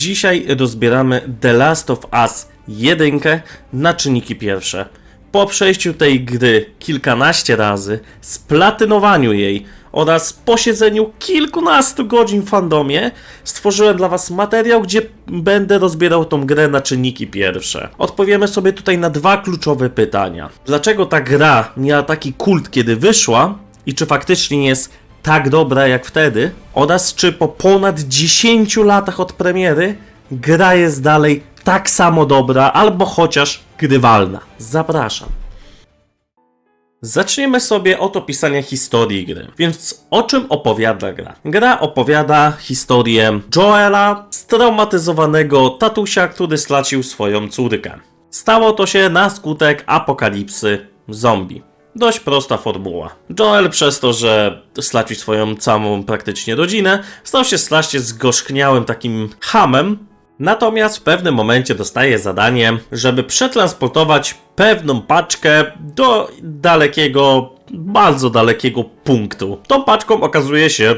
Dzisiaj rozbieramy The Last of Us 1 na czynniki pierwsze. Po przejściu tej gry kilkanaście razy, splatynowaniu jej oraz posiedzeniu kilkunastu godzin w fandomie, stworzyłem dla Was materiał, gdzie będę rozbierał tą grę na czynniki pierwsze. Odpowiemy sobie tutaj na dwa kluczowe pytania. Dlaczego ta gra miała taki kult, kiedy wyszła i czy faktycznie jest tak dobra jak wtedy oraz czy po ponad 10 latach od premiery gra jest dalej tak samo dobra albo chociaż grywalna. Zapraszam. Zaczniemy sobie od opisania historii gry. Więc o czym opowiada gra? Gra opowiada historię Joela, straumatyzowanego tatusia, który stracił swoją córkę. Stało to się na skutek apokalipsy zombie. Dość prosta formuła. Joel przez to, że stracił swoją całą praktycznie rodzinę, stał się strasznie zgorzkniałym takim hamem, Natomiast w pewnym momencie dostaje zadanie, żeby przetransportować pewną paczkę do dalekiego, bardzo dalekiego punktu. Tą paczką okazuje się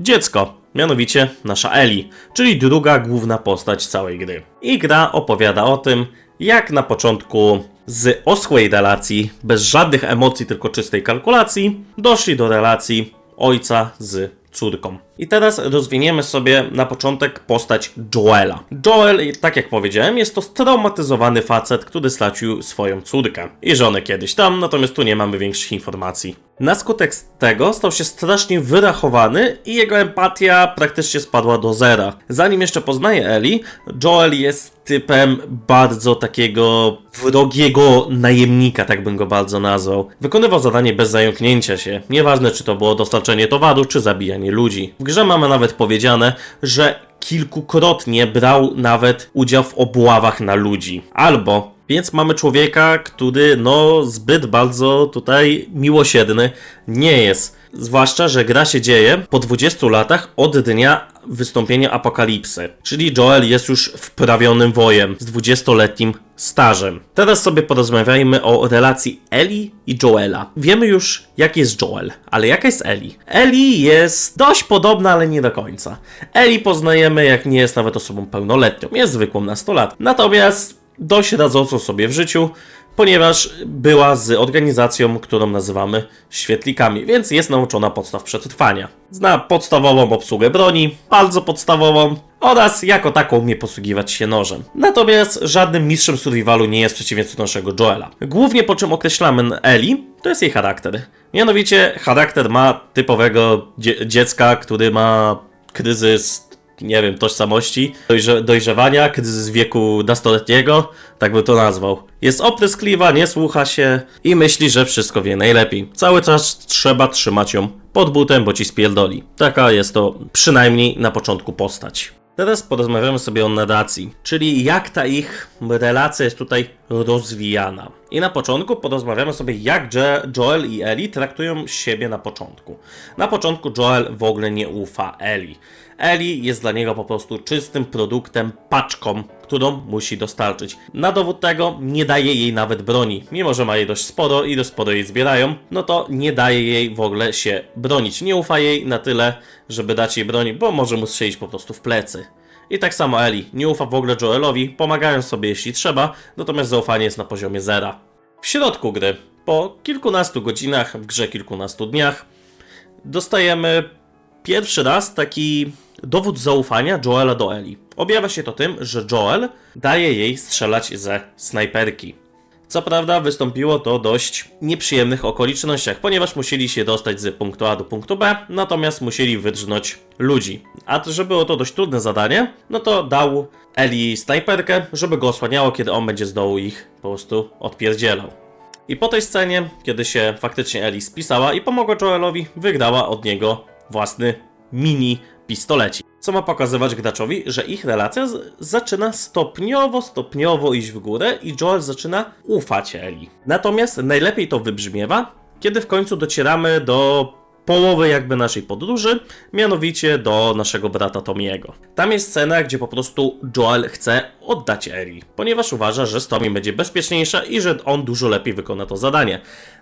dziecko, mianowicie nasza Ellie, czyli druga główna postać całej gry. I gra opowiada o tym, jak na początku z oschłej relacji, bez żadnych emocji, tylko czystej kalkulacji, doszli do relacji ojca z córką. I teraz rozwiniemy sobie na początek postać Joela. Joel, tak jak powiedziałem, jest to straumatyzowany facet, który stracił swoją córkę i żonę kiedyś tam, natomiast tu nie mamy większych informacji. Na skutek tego stał się strasznie wyrachowany i jego empatia praktycznie spadła do zera. Zanim jeszcze poznaje Eli, Joel jest typem bardzo takiego wrogiego najemnika, tak bym go bardzo nazwał. Wykonywał zadanie bez zająknięcia się, nieważne czy to było dostarczenie towaru, czy zabijanie ludzi. Grze mamy nawet powiedziane, że kilkukrotnie brał nawet udział w obławach na ludzi. Albo więc mamy człowieka, który no zbyt bardzo tutaj miłosierny nie jest. Zwłaszcza, że gra się dzieje po 20 latach od dnia wystąpienia apokalipsy. Czyli Joel jest już wprawionym wojem z 20-letnim stażem. Teraz sobie porozmawiajmy o relacji Eli i Joela. Wiemy już, jak jest Joel, ale jaka jest Eli? Eli jest dość podobna, ale nie do końca. Eli poznajemy, jak nie jest nawet osobą pełnoletnią, jest zwykłą nastolatką. Natomiast dość radzącą sobie w życiu, ponieważ była z organizacją, którą nazywamy świetlikami, więc jest nauczona podstaw przetrwania. Zna podstawową obsługę broni, bardzo podstawową, oraz jako taką umie posługiwać się nożem. Natomiast żadnym mistrzem survivalu nie jest przeciwieństwo naszego Joela. Głównie po czym określamy Eli, to jest jej charakter. Mianowicie charakter ma typowego dzie dziecka, który ma kryzys nie wiem, tożsamości, dojrze dojrzewania, kryzys wieku nastoletniego, tak by to nazwał. Jest opryskliwa, nie słucha się i myśli, że wszystko wie najlepiej. Cały czas trzeba trzymać ją pod butem, bo ci spierdoli. Taka jest to przynajmniej na początku postać. Teraz porozmawiamy sobie o narracji, czyli jak ta ich relacja jest tutaj rozwijana. I na początku porozmawiamy sobie, jak Joel i Ellie traktują siebie na początku. Na początku Joel w ogóle nie ufa Ellie. Ellie jest dla niego po prostu czystym produktem, paczką, którą musi dostarczyć. Na dowód tego nie daje jej nawet broni. Mimo, że ma jej dość sporo i dość sporo jej zbierają, no to nie daje jej w ogóle się bronić. Nie ufa jej na tyle, żeby dać jej broń, bo może mu strzelić po prostu w plecy. I tak samo Eli nie ufa w ogóle Joelowi, pomagają sobie jeśli trzeba, natomiast zaufanie jest na poziomie zera. W środku gry, po kilkunastu godzinach, w grze kilkunastu dniach, dostajemy pierwszy raz taki dowód zaufania Joela do Eli. Objawia się to tym, że Joel daje jej strzelać ze snajperki. Co prawda wystąpiło to dość nieprzyjemnych okolicznościach, ponieważ musieli się dostać z punktu A do punktu B, natomiast musieli wydrżnąć ludzi. A że było to dość trudne zadanie, no to dał Eli snajperkę, żeby go osłaniało, kiedy on będzie z dołu ich po prostu odpierdzielał. I po tej scenie, kiedy się faktycznie Eli spisała i pomogła Joelowi, wygrała od niego własny mini pistolecik. Co ma pokazywać graczowi, że ich relacja zaczyna stopniowo, stopniowo iść w górę i Joel zaczyna ufać Eli. Natomiast najlepiej to wybrzmiewa, kiedy w końcu docieramy do połowy jakby naszej podróży, mianowicie do naszego brata Tomiego. Tam jest scena, gdzie po prostu Joel chce oddać Eli, ponieważ uważa, że z Tommy będzie bezpieczniejsza i że on dużo lepiej wykona to zadanie.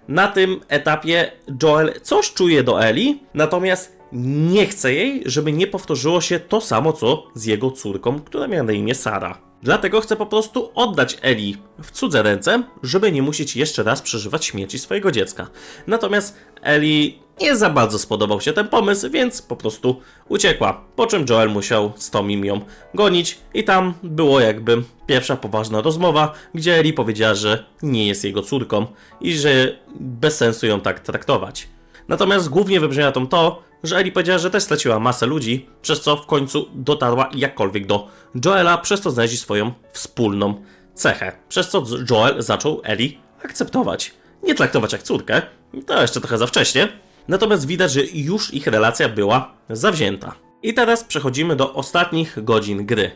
Na tym etapie Joel coś czuje do Eli, natomiast nie chce jej, żeby nie powtórzyło się to samo, co z jego córką, która miała na imię Sara. Dlatego chce po prostu oddać Eli w cudze ręce, żeby nie musieć jeszcze raz przeżywać śmierci swojego dziecka. Natomiast Eli nie za bardzo spodobał się ten pomysł, więc po prostu uciekła. Po czym Joel musiał z Tomim ją gonić i tam było jakby pierwsza poważna rozmowa, gdzie Eli powiedziała, że nie jest jego córką i że bez sensu ją tak traktować. Natomiast głównie wybrzmia to, że Eli powiedziała, że też straciła masę ludzi, przez co w końcu dotarła jakkolwiek do Joela, przez co znaleźli swoją wspólną cechę. Przez co Joel zaczął Eli akceptować. Nie traktować jak córkę, to jeszcze trochę za wcześnie. Natomiast widać, że już ich relacja była zawzięta. I teraz przechodzimy do ostatnich godzin gry.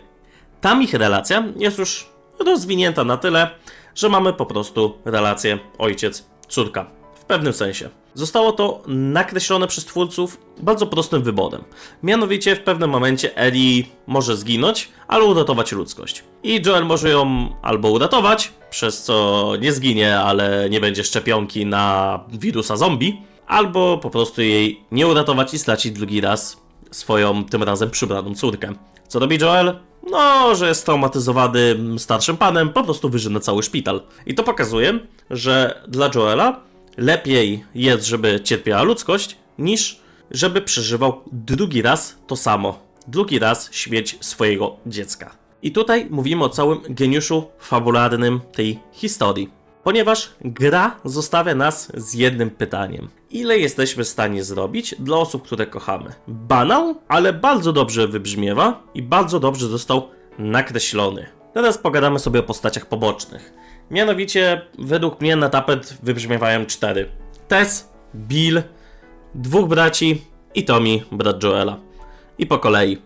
Tam ich relacja jest już rozwinięta na tyle, że mamy po prostu relację ojciec-córka. W pewnym sensie. Zostało to nakreślone przez twórców bardzo prostym wyborem. Mianowicie w pewnym momencie Ellie może zginąć, ale uratować ludzkość. I Joel może ją albo uratować, przez co nie zginie, ale nie będzie szczepionki na wirusa zombie, albo po prostu jej nie uratować i stracić drugi raz swoją, tym razem przybraną córkę. Co robi Joel? No, że jest traumatyzowany starszym panem, po prostu wyżyna cały szpital. I to pokazuje, że dla Joela lepiej jest, żeby cierpiała ludzkość, niż żeby przeżywał drugi raz to samo. Drugi raz śmierć swojego dziecka. I tutaj mówimy o całym geniuszu fabularnym tej historii. Ponieważ gra zostawia nas z jednym pytaniem. Ile jesteśmy w stanie zrobić dla osób, które kochamy? Banał, ale bardzo dobrze wybrzmiewa i bardzo dobrze został nakreślony. Teraz pogadamy sobie o postaciach pobocznych. Mianowicie, według mnie na tapet wybrzmiewają cztery. Tess, Bill, dwóch braci i Tommy, brat Joela. I po kolei.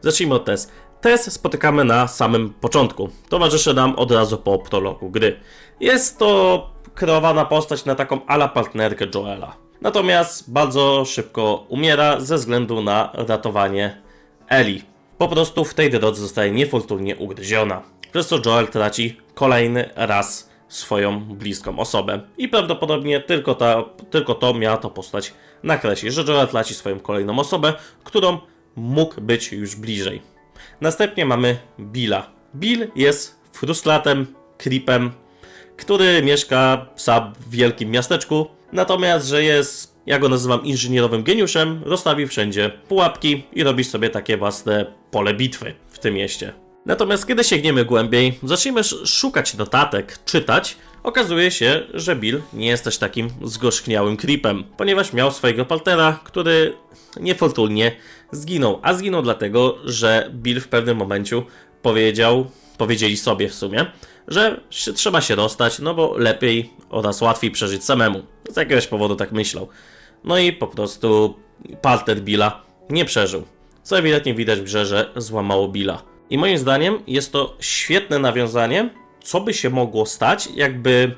Zacznijmy od Tess. Tess spotykamy na samym początku. Towarzyszy nam od razu po prologu gry. Jest to kreowana postać na taką ala partnerkę Joela. Natomiast bardzo szybko umiera ze względu na ratowanie Eli. Po prostu w tej drodze zostaje niefortunnie ugryziona. Przez co Joel traci kolejny raz swoją bliską osobę. I prawdopodobnie tylko, ta, tylko to miała to postać nakreślić, że Joel traci swoją kolejną osobę, którą mógł być już bliżej. Następnie mamy Billa. Bill jest frustratem, creepem, który mieszka w wielkim miasteczku, natomiast, że jest, ja go nazywam inżynierowym geniuszem, rozstawi wszędzie pułapki i robi sobie takie własne pole bitwy w tym mieście. Natomiast kiedy sięgniemy głębiej, zaczniemy sz- szukać notatek, czytać, okazuje się, że Bill nie jest też takim zgorzkniałym creepem, ponieważ miał swojego partnera, który niefortunnie zginął. A zginął dlatego, że Bill w pewnym momencie powiedział, powiedzieli sobie w sumie, że się, trzeba się rozstać, no bo lepiej oraz łatwiej przeżyć samemu. Z jakiegoś powodu tak myślał. No i po prostu partner Billa nie przeżył. Co ewidentnie widać w grze, że złamało Billa. I moim zdaniem jest to świetne nawiązanie, co by się mogło stać, jakby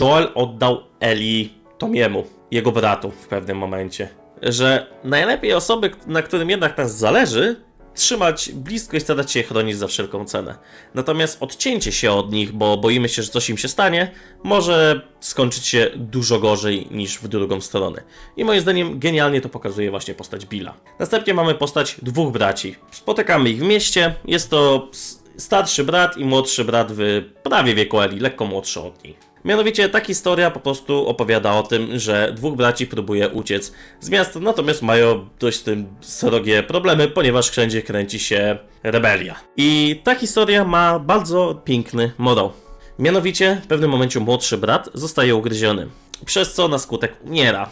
Joel oddał Eli Tomiemu, jego bratu w pewnym momencie. Że najlepiej osoby, na którym jednak nas zależy, trzymać blisko i starać się je chronić za wszelką cenę. Natomiast odcięcie się od nich, bo boimy się, że coś im się stanie, może skończyć się dużo gorzej niż w drugą stronę. I moim zdaniem genialnie to pokazuje właśnie postać Billa. Następnie mamy postać dwóch braci. Spotykamy ich w mieście. Jest to starszy brat i młodszy brat w prawie wieku Eli, lekko młodszy od niej. Mianowicie ta historia po prostu opowiada o tym, że dwóch braci próbuje uciec z miasta, natomiast mają dość z tym srogie problemy, ponieważ wszędzie kręci się rebelia. I ta historia ma bardzo piękny morał. Mianowicie w pewnym momencie młodszy brat zostaje ugryziony, przez co na skutek umiera.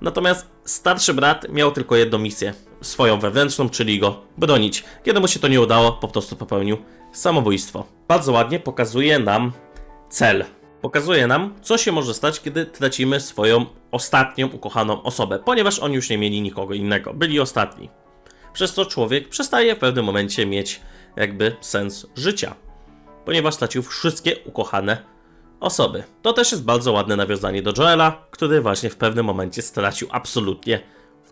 Natomiast starszy brat miał tylko jedną misję, swoją wewnętrzną, czyli go bronić. Kiedy mu się to nie udało, po prostu popełnił samobójstwo. Bardzo ładnie pokazuje nam cel. Pokazuje nam, co się może stać, kiedy tracimy swoją ostatnią ukochaną osobę, ponieważ oni już nie mieli nikogo innego, byli ostatni. Przez co człowiek przestaje w pewnym momencie mieć jakby sens życia, ponieważ stracił wszystkie ukochane osoby. To też jest bardzo ładne nawiązanie do Joela, który właśnie w pewnym momencie stracił absolutnie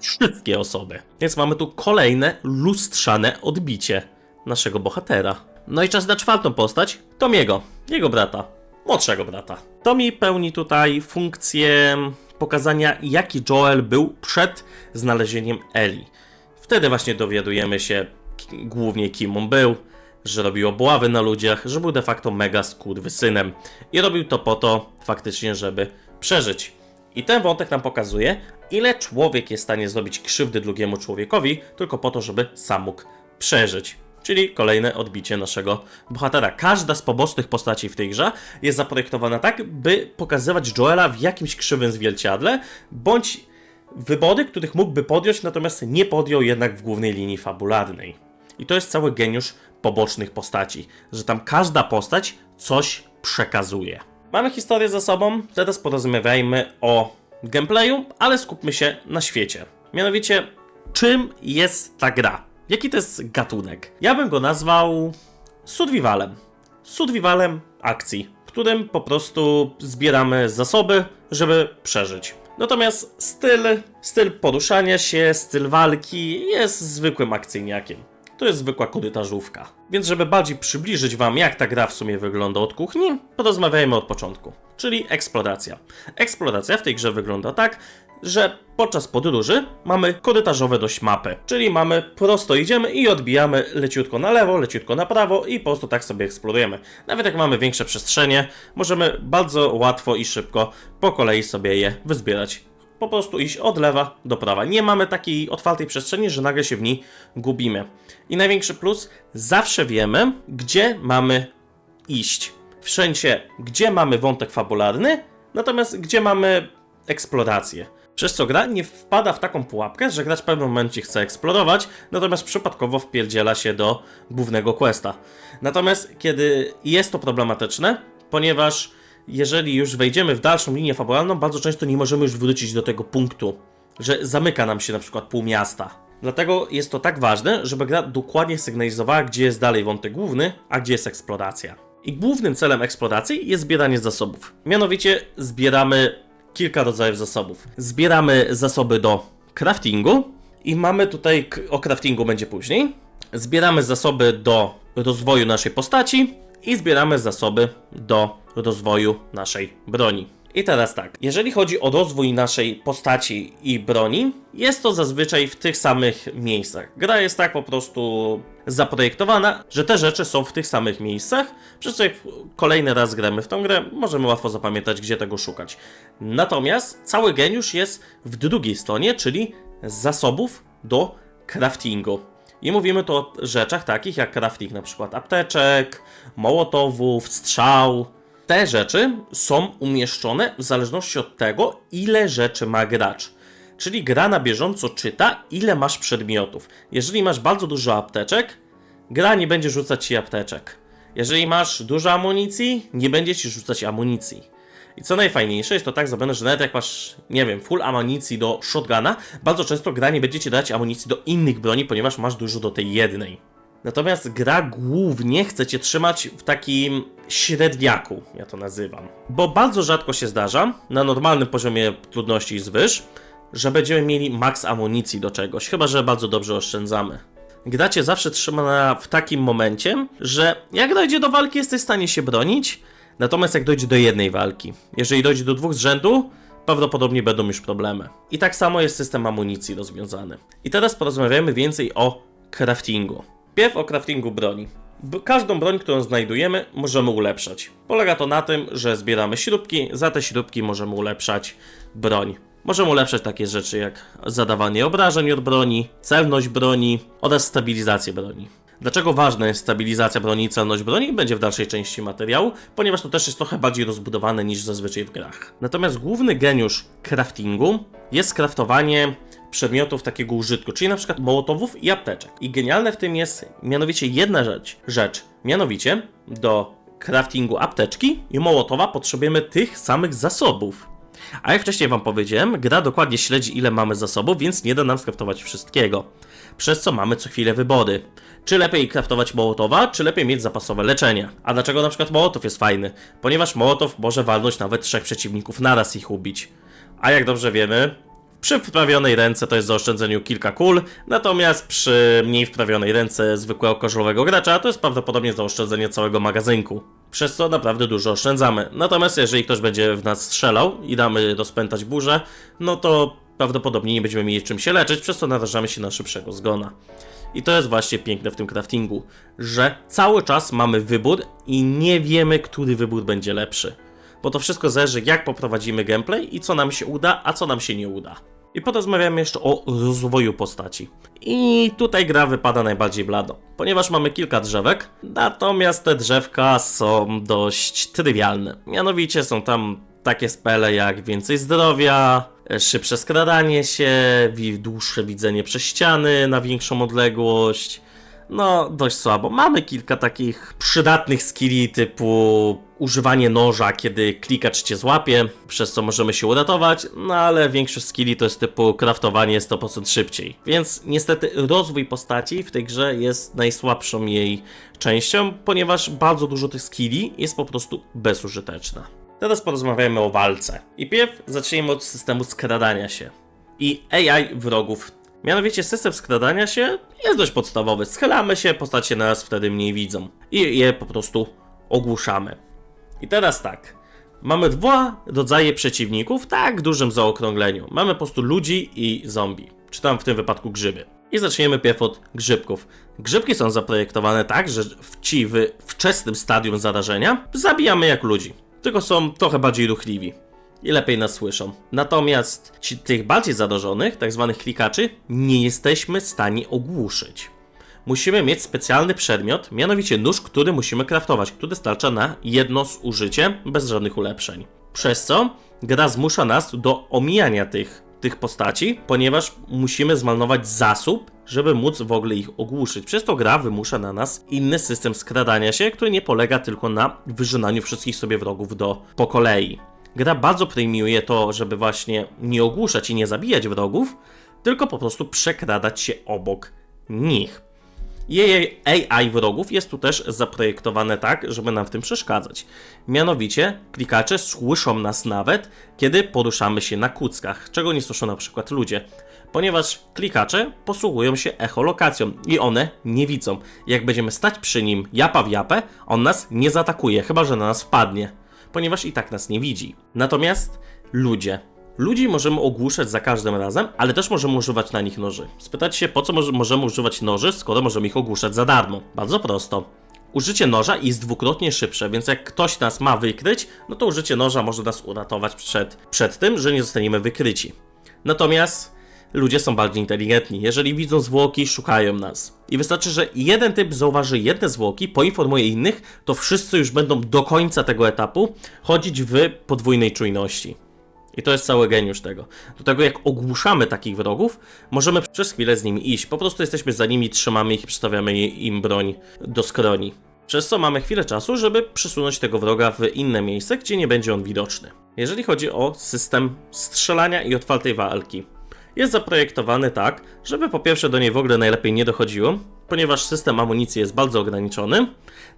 wszystkie osoby. Więc mamy tu kolejne lustrzane odbicie naszego bohatera. No i czas na czwartą postać, Tomiego, jego brata, młodszego brata. Tommy pełni tutaj funkcję pokazania, jaki Joel był przed znalezieniem Eli. Wtedy właśnie dowiadujemy się głównie kim on był, że robił obławy na ludziach, że był de facto mega synem i robił to po to faktycznie, żeby przeżyć. I ten wątek nam pokazuje, ile człowiek jest w stanie zrobić krzywdy drugiemu człowiekowi, tylko po to, żeby sam mógł przeżyć. Czyli kolejne odbicie naszego bohatera. Każda z pobocznych postaci w tej grze jest zaprojektowana tak, by pokazywać Joela w jakimś krzywym zwierciadle, bądź wybory, których mógłby podjąć, natomiast nie podjął jednak w głównej linii fabularnej. I to jest cały geniusz pobocznych postaci, że tam każda postać coś przekazuje. Mamy historię za sobą, teraz porozmawiajmy o gameplayu, ale skupmy się na świecie. Mianowicie, czym jest ta gra? Jaki to jest gatunek? Ja bym go nazwał survivalem. Survivalem akcji, w którym po prostu zbieramy zasoby, żeby przeżyć. Natomiast styl, styl poruszania się, styl walki jest zwykłym akcyjniakiem. To jest zwykła korytarzówka. Więc żeby bardziej przybliżyć wam, jak ta gra w sumie wygląda od kuchni, porozmawiajmy od początku. Czyli eksploracja. Eksploracja w tej grze wygląda tak, że podczas podróży mamy korytarzowe dość mapy. Czyli mamy prosto idziemy i odbijamy leciutko na lewo, leciutko na prawo i po prostu tak sobie eksplorujemy. Nawet jak mamy większe przestrzenie, możemy bardzo łatwo i szybko po kolei sobie je wyzbierać po prostu iść od lewa do prawa. Nie mamy takiej otwartej przestrzeni, że nagle się w niej gubimy. I największy plus, zawsze wiemy, gdzie mamy iść. Wszędzie, gdzie mamy wątek fabularny, natomiast gdzie mamy eksplorację. Przez co gra nie wpada w taką pułapkę, że gracz w pewnym momencie chce eksplorować, natomiast przypadkowo wpierdziela się do głównego questa. Natomiast kiedy jest to problematyczne, ponieważ jeżeli już wejdziemy w dalszą linię fabularną, bardzo często nie możemy już wrócić do tego punktu, że zamyka nam się na przykład pół miasta. Dlatego jest to tak ważne, żeby gra dokładnie sygnalizowała, gdzie jest dalej wątek główny, a gdzie jest eksploracja. I głównym celem eksploracji jest zbieranie zasobów. Mianowicie zbieramy kilka rodzajów zasobów. Zbieramy zasoby do craftingu i mamy tutaj, o craftingu będzie później. Zbieramy zasoby do rozwoju naszej postaci i zbieramy zasoby do rozwoju naszej broni. I teraz tak, jeżeli chodzi o rozwój naszej postaci i broni, jest to zazwyczaj w tych samych miejscach. Gra jest tak po prostu zaprojektowana, że te rzeczy są w tych samych miejscach, przez co jak kolejny raz gramy w tą grę, możemy łatwo zapamiętać, gdzie tego szukać. Natomiast cały geniusz jest w drugiej stronie, czyli zasobów do craftingu. I mówimy tu o rzeczach takich jak crafting na przykład apteczek, mołotowów, strzał. Te rzeczy są umieszczone w zależności od tego, ile rzeczy ma gracz. Czyli gra na bieżąco czyta, ile masz przedmiotów. Jeżeli masz bardzo dużo apteczek, gra nie będzie rzucać ci apteczek. Jeżeli masz dużo amunicji, nie będzie ci rzucać amunicji. I co najfajniejsze, jest to tak zrobione, że nawet jak masz, nie wiem, full amunicji do shotguna, bardzo często gra nie będzie ci dać amunicji do innych broni, ponieważ masz dużo do tej jednej. Natomiast gra głównie chce cię trzymać w takim średniaku, ja to nazywam. Bo bardzo rzadko się zdarza, na normalnym poziomie trudności i zwyż, że będziemy mieli maks amunicji do czegoś, chyba że bardzo dobrze oszczędzamy. Gra cię zawsze trzyma na, w takim momencie, że jak dojdzie do walki, jesteś w stanie się bronić, natomiast jak dojdzie do jednej walki, jeżeli dojdzie do dwóch z rzędu, prawdopodobnie będą już problemy. I tak samo jest system amunicji rozwiązany. I teraz porozmawiamy więcej o craftingu. Pierw o craftingu broni. Każdą broń, którą znajdujemy, możemy ulepszać. Polega to na tym, że zbieramy śrubki, za te śrubki możemy ulepszać broń. Możemy ulepszać takie rzeczy jak zadawanie obrażeń od broni, celność broni oraz stabilizację broni. Dlaczego ważna jest stabilizacja broni i celność broni będzie w dalszej części materiału, ponieważ to też jest trochę bardziej rozbudowane niż zazwyczaj w grach. Natomiast główny geniusz craftingu jest craftowanie przedmiotów takiego użytku, czyli na przykład mołotowów i apteczek. I genialne w tym jest mianowicie jedna rzecz, rzecz, mianowicie do craftingu apteczki i mołotowa potrzebujemy tych samych zasobów. A jak wcześniej wam powiedziałem, gra dokładnie śledzi ile mamy zasobów, więc nie da nam skraftować wszystkiego. Przez co mamy co chwilę wybory. Czy lepiej kraftować mołotowa, czy lepiej mieć zapasowe leczenie. A dlaczego na przykład mołotow jest fajny? Ponieważ mołotow może walnąć nawet trzech przeciwników naraz ich ubić. A jak dobrze wiemy, przy wprawionej ręce to jest zaoszczędzeniu kilka kul, natomiast przy mniej wprawionej ręce zwykłego korzulowego gracza to jest prawdopodobnie zaoszczędzenie całego magazynku. przez co naprawdę dużo oszczędzamy. Natomiast jeżeli ktoś będzie w nas strzelał i damy rozpętać burzę, no to prawdopodobnie nie będziemy mieli czym się leczyć, przez co narażamy się na szybszego zgona. I to jest właśnie piękne w tym craftingu, że cały czas mamy wybór i nie wiemy, który wybór będzie lepszy. Bo to wszystko zależy, jak poprowadzimy gameplay i co nam się uda, a co nam się nie uda. I porozmawiamy jeszcze o rozwoju postaci. I tutaj gra wypada najbardziej blado, ponieważ mamy kilka drzewek, natomiast te drzewka są dość trywialne. Mianowicie są tam takie spele jak więcej zdrowia, szybsze skradanie się, dłuższe widzenie przez ściany na większą odległość. No, dość słabo. Mamy kilka takich przydatnych skilli typu używanie noża, kiedy klikacz cię złapie, przez co możemy się uratować, no ale większość skilli to jest typu craftowanie 100% szybciej. Więc niestety rozwój postaci w tej grze jest najsłabszą jej częścią, ponieważ bardzo dużo tych skilli jest po prostu bezużyteczna. Teraz porozmawiamy o walce. I pierw zacznijmy od systemu skradania się i AI wrogów. Mianowicie system skradania się jest dość podstawowy. Schylamy się, postacie nas wtedy mniej widzą. I je po prostu ogłuszamy. I teraz tak. Mamy dwa rodzaje przeciwników, tak w dużym zaokrągleniu. Mamy po prostu ludzi i zombie, czy tam w tym wypadku grzyby. I zaczniemy pierw od grzybków. Grzybki są zaprojektowane tak, że w ci w wczesnym stadium zarażenia zabijamy jak ludzi. Tylko są trochę bardziej ruchliwi i lepiej nas słyszą. Natomiast ci, tych bardziej zarażonych, tak zwanych klikaczy, nie jesteśmy w stanie ogłuszyć. Musimy mieć specjalny przedmiot, mianowicie nóż, który musimy kraftować, który starcza na jedno zużycie bez żadnych ulepszeń. Przez co gra zmusza nas do omijania tych, tych postaci, ponieważ musimy zmarnować zasób, żeby móc w ogóle ich ogłuszyć. Przez to gra wymusza na nas inny system skradania się, który nie polega tylko na wyżynaniu wszystkich sobie wrogów do po kolei. Gra bardzo premiuje to, żeby właśnie nie ogłuszać i nie zabijać wrogów, tylko po prostu przekradać się obok nich. Jej AI wrogów jest tu też zaprojektowane tak, żeby nam w tym przeszkadzać. Mianowicie, klikacze słyszą nas nawet, kiedy poruszamy się na kuckach, czego nie słyszą na przykład ludzie. Ponieważ klikacze posługują się echolokacją i one nie widzą. Jak będziemy stać przy nim japa w japę, on nas nie zaatakuje, chyba że na nas wpadnie. Ponieważ i tak nas nie widzi. Natomiast ludzie. Ludzi możemy ogłuszać za każdym razem, ale też możemy używać na nich noży. Spytacie się, po co może- możemy używać noży, skoro możemy ich ogłuszać za darmo? Bardzo prosto. Użycie noża jest dwukrotnie szybsze, więc jak ktoś nas ma wykryć, no to użycie noża może nas uratować przed, przed tym, że nie zostaniemy wykryci. Natomiast ludzie są bardziej inteligentni. Jeżeli widzą zwłoki, szukają nas. I wystarczy, że jeden typ zauważy jedne zwłoki, poinformuje innych, to wszyscy już będą do końca tego etapu chodzić w podwójnej czujności. I to jest cały geniusz tego. Do tego jak ogłuszamy takich wrogów, możemy przez chwilę z nimi iść. Po prostu jesteśmy za nimi, trzymamy ich i przystawiamy im broń do skroni. Przez co mamy chwilę czasu, żeby przesunąć tego wroga w inne miejsce, gdzie nie będzie on widoczny. Jeżeli chodzi o system strzelania i otwartej walki, jest zaprojektowany tak, żeby po pierwsze do niej w ogóle najlepiej nie dochodziło, ponieważ system amunicji jest bardzo ograniczony.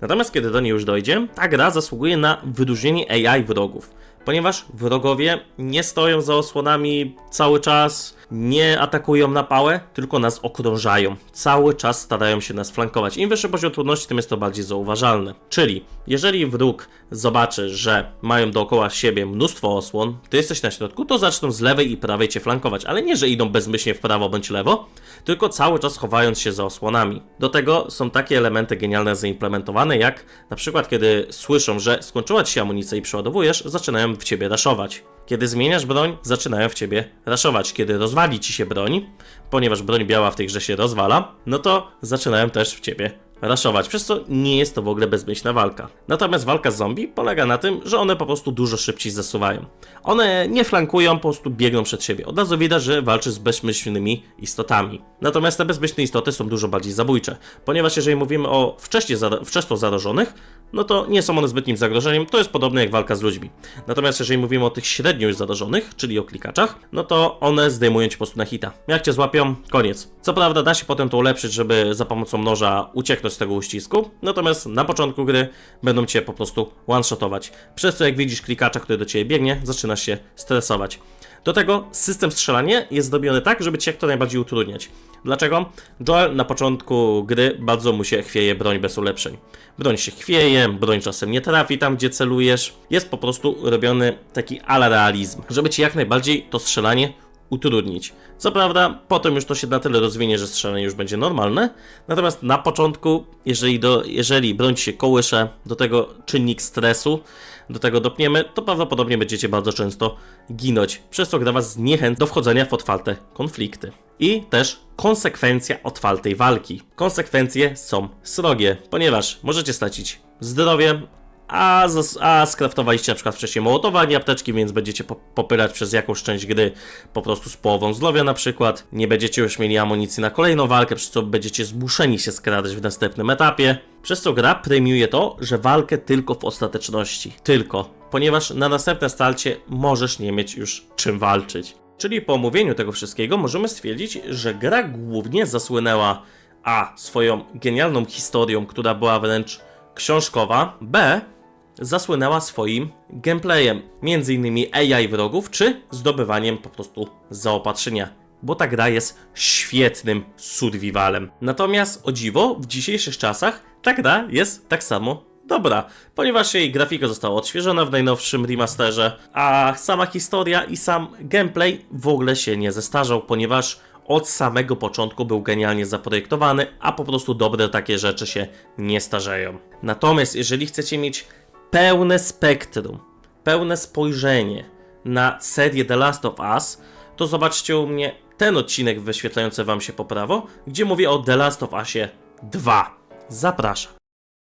Natomiast kiedy do niej już dojdzie, ta gra zasługuje na wyróżnienie AI wrogów, ponieważ wrogowie nie stoją za osłonami cały czas, nie atakują na pałę, tylko nas okrążają. Cały czas starają się nas flankować. Im wyższy poziom trudności, tym jest to bardziej zauważalne. Czyli, jeżeli wróg zobaczy, że mają dookoła siebie mnóstwo osłon, ty jesteś na środku, to zaczną z lewej i prawej cię flankować, ale nie, że idą bezmyślnie w prawo bądź lewo, tylko cały czas chowając się za osłonami. Do tego są takie elementy genialne zaimplementowane, jak na przykład kiedy słyszą, że skończyła ci się amunicja i przeładowujesz, zaczynają w ciebie raszować. Kiedy zmieniasz broń, zaczynają w ciebie raszować. Kiedy rozwali ci się broń, ponieważ broń biała w tej grze się rozwala, no to zaczynają też w ciebie raszować, przez co nie jest to w ogóle bezmyślna walka. Natomiast walka z zombie polega na tym, że one po prostu dużo szybciej zasuwają. One nie flankują, po prostu biegną przed siebie. Od razu widać, że walczy z bezmyślnymi istotami. Natomiast te bezmyślne istoty są dużo bardziej zabójcze, ponieważ jeżeli mówimy o wcześnie, zara- wczesno zarażonych, no to nie są one zbytnim zagrożeniem, to jest podobne jak walka z ludźmi. Natomiast jeżeli mówimy o tych średnio już zarażonych, czyli o klikaczach, no to one zdejmują cię po prostu na hita. Jak cię złapią, koniec. Co prawda da się potem to ulepszyć, żeby za pomocą noża ucieknąć z tego uścisku, natomiast na początku gry będą cię po prostu one-shotować. Przez co jak widzisz klikacza, który do ciebie biegnie, zaczynasz się stresować. Do tego system strzelania jest zrobiony tak, żeby ci jak to najbardziej utrudniać. Dlaczego? Joel na początku gry bardzo mu się chwieje broń bez ulepszeń. Broń się chwieje, broń czasem nie trafi tam, gdzie celujesz. Jest po prostu robiony taki ala realizm, żeby ci jak najbardziej to strzelanie utrudnić. Co prawda, potem już to się na tyle rozwinie, że strzelanie już będzie normalne. Natomiast na początku, jeżeli, do, jeżeli broń się kołysze, do tego czynnik stresu, do tego dopniemy, to prawdopodobnie będziecie bardzo często ginąć, przez co gra was zniechęca do wchodzenia w otwarte konflikty. I też konsekwencja otwartej walki. Konsekwencje są srogie, ponieważ możecie stracić zdrowie, a, a skraftowaliście na przykład wcześniej mołotowa, nie apteczki, więc będziecie po- popylać przez jakąś część gry po prostu z połową zdrowia na przykład. Nie będziecie już mieli amunicji na kolejną walkę, przez co będziecie zmuszeni się skradać w następnym etapie. Przez co gra premiuje to, że walkę tylko w ostateczności. Tylko. Ponieważ na następne starcie możesz nie mieć już czym walczyć. Czyli po omówieniu tego wszystkiego możemy stwierdzić, że gra głównie zasłynęła a swoją genialną historią, która była wręcz książkowa, b zasłynęła swoim gameplayem, między innymi AI wrogów, czy zdobywaniem po prostu zaopatrzenia, bo ta gra jest świetnym survivalem. Natomiast o dziwo, w dzisiejszych czasach ta gra jest tak samo dobra, ponieważ jej grafika została odświeżona w najnowszym remasterze, a sama historia i sam gameplay w ogóle się nie zestarzał, ponieważ od samego początku był genialnie zaprojektowany, a po prostu dobre takie rzeczy się nie starzeją. Natomiast jeżeli chcecie mieć pełne spektrum, pełne spojrzenie na serię The Last of Us, to zobaczcie u mnie ten odcinek wyświetlający wam się po prawo, gdzie mówię o The Last of Usie 2. Zapraszam.